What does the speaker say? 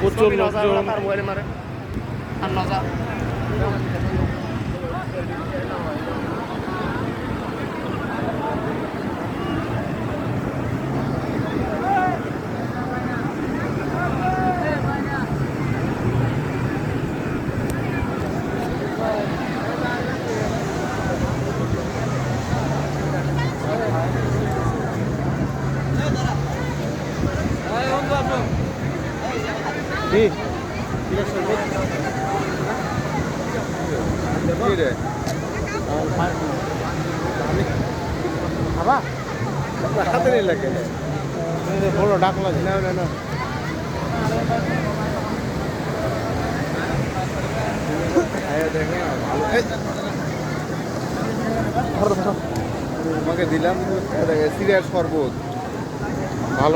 প্রচুর লোকজন। কি খাবা হাতে নেই লাগে। বলো ডাকলা না না না। তোমাকে দিলাম সিরিয়ার শরবত